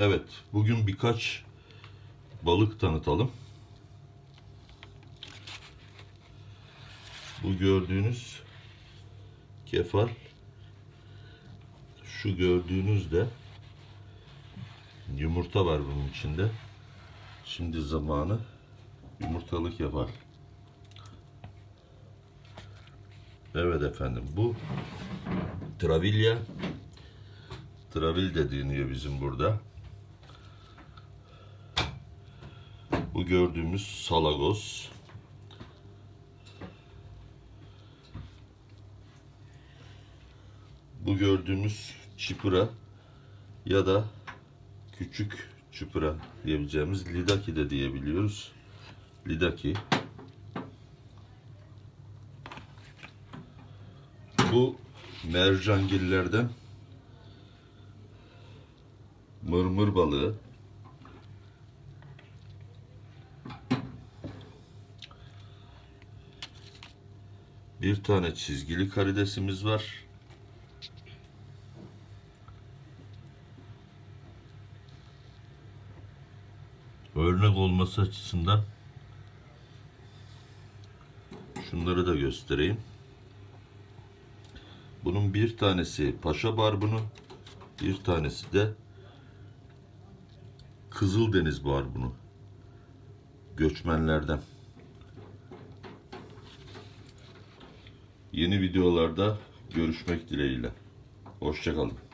Evet, bugün birkaç balık tanıtalım. Bu gördüğünüz kefal, şu gördüğünüz de yumurta var bunun içinde. Şimdi zamanı yumurtalı kefal. Evet efendim bu Travilya Travil de deniyor bizim burada. Bu gördüğümüz salagos. Bu gördüğümüz çipura ya da küçük çipura diyebileceğimiz lidaki de diyebiliyoruz. Lidaki. Bu mercangillerden mırmır balığı. Bir tane çizgili karidesimiz var. Örnek olması açısından şunları da göstereyim. Bunun bir tanesi paşa barbunu, bir tanesi de Kızıldeniz barbunu. Göçmenlerden. Yeni videolarda görüşmek dileğiyle. Hoşçakalın.